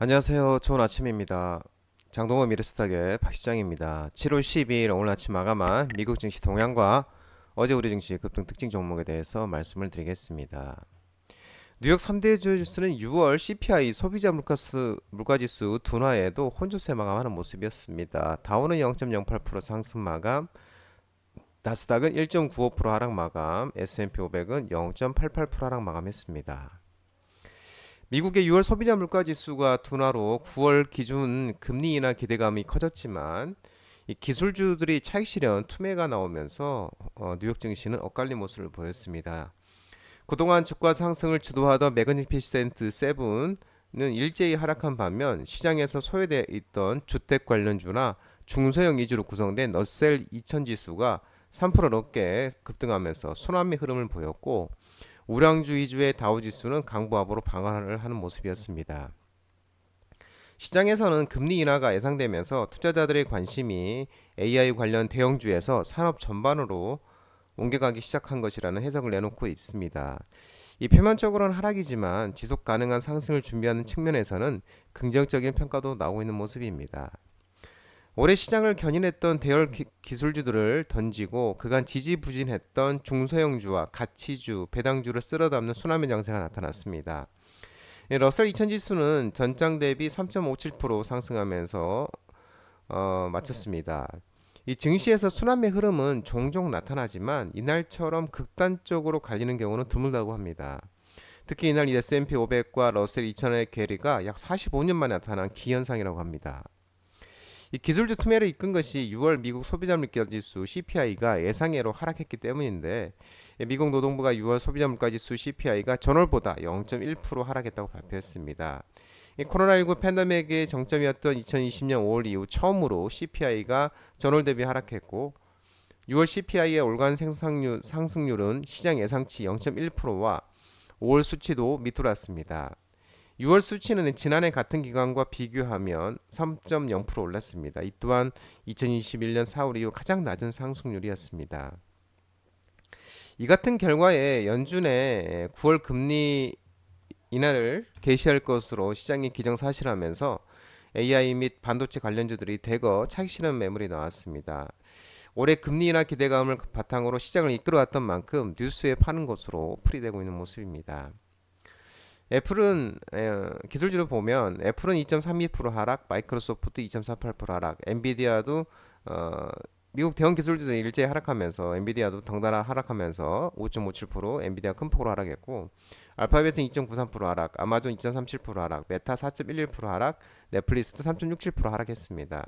안녕하세요. 좋은 아침입니다. 장동호 미래스탁의 박 시장입니다. 7월 12일 오늘 아침 마감한 미국 증시 동향과 어제 우리 증시 급등 특징 종목에 대해서 말씀을 드리겠습니다. 뉴욕 3대 주요 지수는 6월 CPI 소비자 물가스, 물가지수 둔화에도 혼조세 마감하는 모습이었습니다. 다우는 0.08% 상승 마감, 나스닥은 1.95% 하락 마감, S&P 500은 0.88% 하락 마감했습니다. 미국의 6월 소비자 물가 지수가 둔화로 9월 기준 금리 인하 기대감이 커졌지만 이 기술주들이 차익 실현 투매가 나오면서 어, 뉴욕 증시는 엇갈린 모습을 보였습니다. 그동안 주가 상승을 주도하던 매그니피센트 세븐은 일제히 하락한 반면 시장에서 소외돼 있던 주택 관련주나 중소형 위주로 구성된 너셀 2000 지수가 3% 넘게 급등하면서 순환매 흐름을 보였고 우량주 위주의 다우지수는 강보합으로 방어를 하는 모습이었습니다. 시장에서는 금리 인하가 예상되면서 투자자들의 관심이 AI 관련 대형주에서 산업 전반으로 옮겨가기 시작한 것이라는 해석을 내놓고 있습니다. 이 표면적으로는 하락이지만 지속 가능한 상승을 준비하는 측면에서는 긍정적인 평가도 나오고 있는 모습입니다. 올해 시장을 견인했던 대열 기, 기술주들을 던지고 그간 지지부진했던 중소형주와 가치주, 배당주를 쓸어담는 순환매 장세가 나타났습니다. 예, 러셀 2000 지수는 전장 대비 3.57% 상승하면서 어, 마쳤습니다. 이 증시에서 순환매 흐름은 종종 나타나지만 이날처럼 극단적으로 갈리는 경우는 드물다고 합니다. 특히 이날 S&P 500과 러셀 2000의 괴리가 약 45년 만에 나타난 기현상이라고 합니다. 이 기술주 투매를 이끈 것이 6월 미국 소비자 물가 지수 CPI가 예상외로 하락했기 때문인데 미국 노동부가 6월 소비자 물가 지수 CPI가 전월보다 0.1% 하락했다고 발표했습니다. 이 코로나19 팬데믹의 정점이었던 2020년 5월 이후 처음으로 CPI가 전월 대비 하락했고 6월 CPI의 월간 생산률 상승률은 시장 예상치 0.1%와 5월 수치도 밑돌았습니다. 6월 수치는 지난해 같은 기간과 비교하면 3.0% 올랐습니다. 이 또한 2021년 4월 이후 가장 낮은 상승률이었습니다. 이 같은 결과에 연준의 9월 금리 인하를 개시할 것으로 시장이 기정사실하면서 AI 및 반도체 관련주들이 대거 차익 실현 매물이 나왔습니다. 올해 금리 인하 기대감을 바탕으로 시장을 이끌어왔던 만큼 뉴스에 파는 것으로 풀이되고 있는 모습입니다. 애플은 에, 기술주를 보면 애플은 2.32% 하락, 마이크로소프트 2.48% 하락, 엔비디아도 어, 미국 대형 기술주들이 일제히 하락하면서 엔비디아도 덩달아 하락하면서 5.57% 엔비디아 큰 폭으로 하락했고 알파벳은 2.93% 하락, 아마존 2.37% 하락, 메타 4.11% 하락, 넷플릭스도 3.67% 하락했습니다.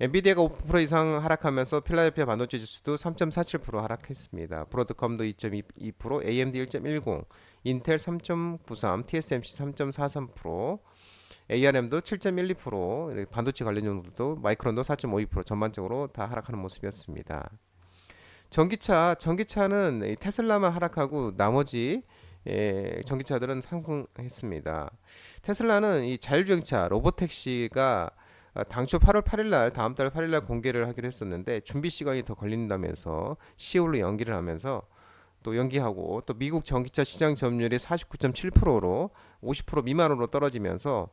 엔비디아가 5% 이상 하락하면서 필라델피아 반도체 지수도 3.47% 하락했습니다. 브로드컴도 2.22%, AMD 1.10, 인텔 3.93, TSMC 3.43%, ARM도 7.12%, 반도체 관련 종들도 마이크론도 4.52% 전반적으로 다 하락하는 모습이었습니다. 전기차, 전기차는 테슬라만 하락하고 나머지 예, 전기차들은 상승했습니다. 테슬라는 이 자율주행차 로보택시가 아, 당초 8월 8일 날 다음 달 8일 날 공개를 하기로 했었는데 준비 시간이 더 걸린다면서 10월로 연기를 하면서 또 연기하고 또 미국 전기차 시장 점유율이 49.7%로 50% 미만으로 떨어지면서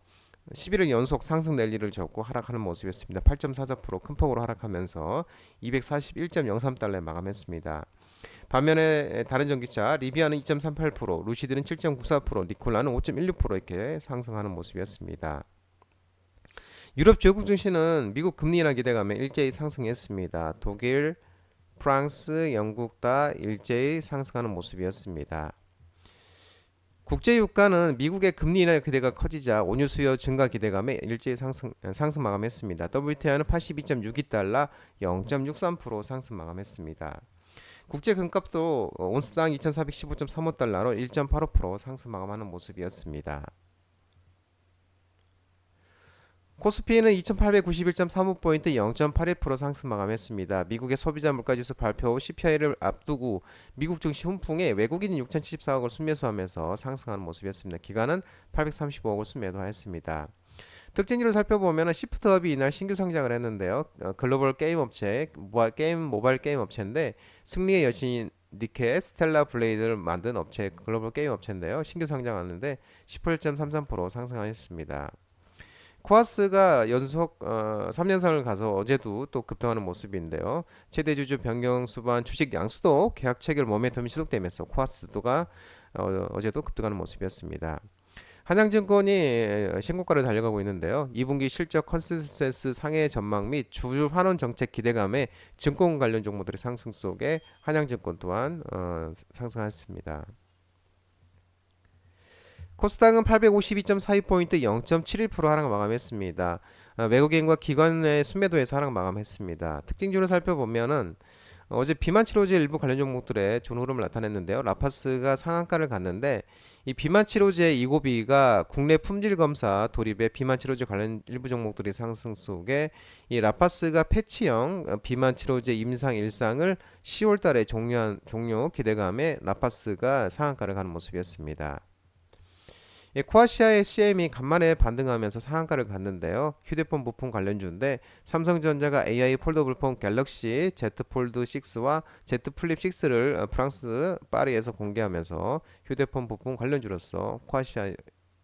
11일 연속 상승 랠리를 졌고 하락하는 모습이었습니다. 8.44%큰 폭으로 하락하면서 241.03달러에 마감했습니다. 반면에 다른 전기차 리비아는 2.38%, 루시드는 7.94%, 니콜라는 5.16% 이렇게 상승하는 모습이었습니다. 유럽 주요국 증시는 미국 금리 인하 기대감에 일제히 상승했습니다. 독일, 프랑스, 영국 다 일제히 상승하는 모습이었습니다. 국제 유가는 미국의 금리 인하 기대가 커지자 원유 수요 증가 기대감에 일제히 상승 상승 마감했습니다. WTI는 82.62달러 0.63% 상승 마감했습니다. 국제 금값도 온스당 2,415.35달러로 1.85% 상승 마감하는 모습이었습니다. 코스피는 2891.35포인트 0.81% 상승 마감했습니다. 미국의 소비자 물가지수 발표 후 CPI를 앞두고 미국 증시 훈풍에 외국인이 6,074억을 순매수하면서 상승하는 모습이었습니다. 기간은 835억을 순매도하였습니다. 특징지를 살펴보면 시프트업이 이날 신규 상장을 했는데요. 어, 글로벌 게임 업체, 모바일 게임 모바일 게임 업체인데 승리의 여신 니케 스텔라 블레이드를 만든 업체 글로벌 게임 업체인데요. 신규 상장하는데 18.33% 상승하였습니다. 코아스가 연속 어, 3년상을 가서 어제도 또 급등하는 모습인데요. 최대 주주 변경 수반 주식 양수도 계약 체결 모멘텀이 지속되면서 코아스도가 어, 어제도 급등하는 모습이었습니다. 한양증권이 신고가를 달려가고 있는데요. 2분기 실적 컨센서스 상해 전망 및 주주 환원 정책 기대감에 증권 관련 종목들의 상승 속에 한양증권 또한 어, 상승했습니다. 코스닥은 852.42포인트 0.71% 하락 마감했습니다. 어, 외국인과 기관의 순매도에서 하락 마감했습니다. 특징주를 살펴보면은 어제 비만 치료제 일부 관련 종목들의 좋은 흐름을 나타냈는데요. 라파스가 상한가를 갔는데 이 비만 치료제 이고비가 국내 품질 검사 돌입에 비만 치료제 관련 일부 종목들의 상승 속에 이 라파스가 패치형 어, 비만 치료제 임상 일상을 10월 달에 종료한 종료 기대감에 라파스가 상한가를 가는 모습이었습니다. 예, 코아시아의 CM이 간만에 반등하면서 상한가를 갔는데요. 휴대폰 부품 관련주인데 삼성전자가 AI 폴더블폰 갤럭시 Z 폴드 6와 Z 플립 6를 어, 프랑스 파리에서 공개하면서 휴대폰 부품 관련주로서 코아시아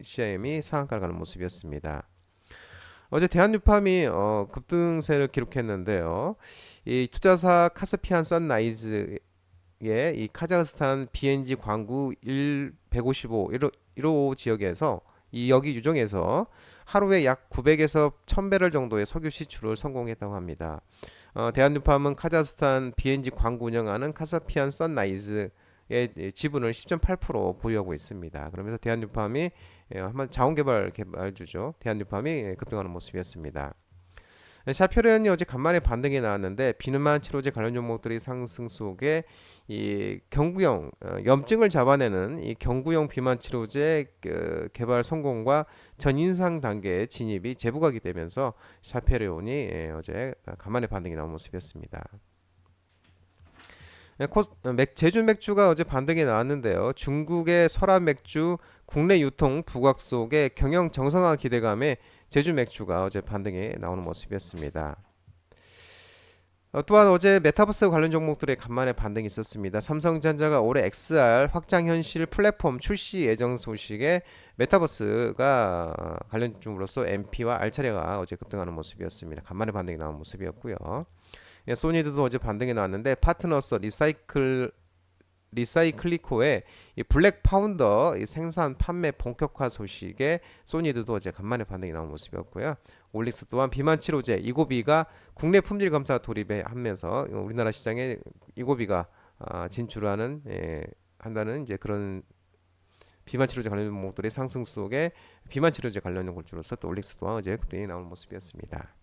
CM이 상한가를 가는 모습이었습니다. 어제 대한유팜이 어, 급등세를 기록했는데요. 이 투자사 카스피안 선라이즈 이 카자흐스탄 BNG 광구 1 155 1호, 1호 지역에서 이 여기 유종에서 하루에 약 900에서 1000배럴 정도의 석유 시출을 성공했다고 합니다. 어, 대한유팜은 카자흐스탄 BNG 광구 운영하는 카사피안 선라이즈의 지분을 10.8% 보유하고 있습니다. 그러면서 대한유팜이 예, 한번 자원개발 개발주죠. 대한유팜이 급등하는 모습이었습니다. 샤페르연이 어제 간만에 반등이 나왔는데 비누만 치료제 관련 종목들이 상승 속에 이 경구용 어, 염증을 잡아내는 이 경구용 비만 치료제 그 개발 성공과 전인상 단계 진입이 제보가기 되면서 샤페르온이 예, 어제 간만에 반등이 나온 모습이었습니다. 네, 코, 어, 맥, 제주 맥주가 어제 반등이 나왔는데요. 중국의 설화 맥주 국내 유통 부각 속에 경영 정상화 기대감에 제주 맥주가 어제 반등이 나오는 모습이었습니다. 어, 또한 어제 메타버스 관련 종목들의 간만에 반등이 있었습니다. 삼성전자가 올해 XR 확장 현실 플랫폼 출시 예정 소식에 메타버스가 어, 관련 중으로서 MP와 알차례가 어제 급등하는 모습이었습니다. 간만에 반등이 나온 모습이었고요. 예, 소니드도 어제 반등이 나왔는데 파트너서 리사이클 리사이클리코의 이 블랙 파운더 이 생산 판매 본격화 소식에 소니드도 어제 간만에 반등이 나온 모습이었고요. 올릭스 또한 비만 치료제 이고비가 국내 품질 검사 돌입에 하면서 우리나라 시장에 이고비가 아, 진출하는 예, 한다는 이제 그런 비만 치료제 관련 종목들의 상승 속에 비만 치료제 관련 종목주로서 또 올릭스 또한 어제 급등이 나온 모습이었습니다.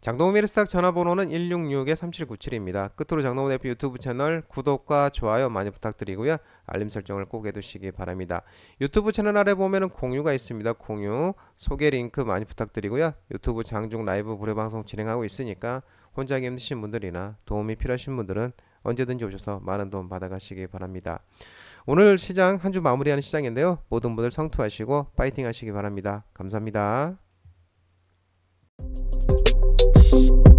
장동우 미르스탁 전화번호는 166-3797입니다. 끝으로 장동우 대표 유튜브 채널 구독과 좋아요 많이 부탁드리고요. 알림 설정을 꼭 해두시기 바랍니다. 유튜브 채널 아래 보면은 공유가 있습니다. 공유, 소개 링크 많이 부탁드리고요. 유튜브 장중 라이브 무료 방송 진행하고 있으니까 혼자 하기 힘드신 분들이나 도움이 필요하신 분들은 언제든지 오셔서 많은 도움 받아가시기 바랍니다. 오늘 시장 한 주 마무리하는 시장인데요. 모든 분들 성투하시고 파이팅 하시기 바랍니다. 감사합니다. Peace.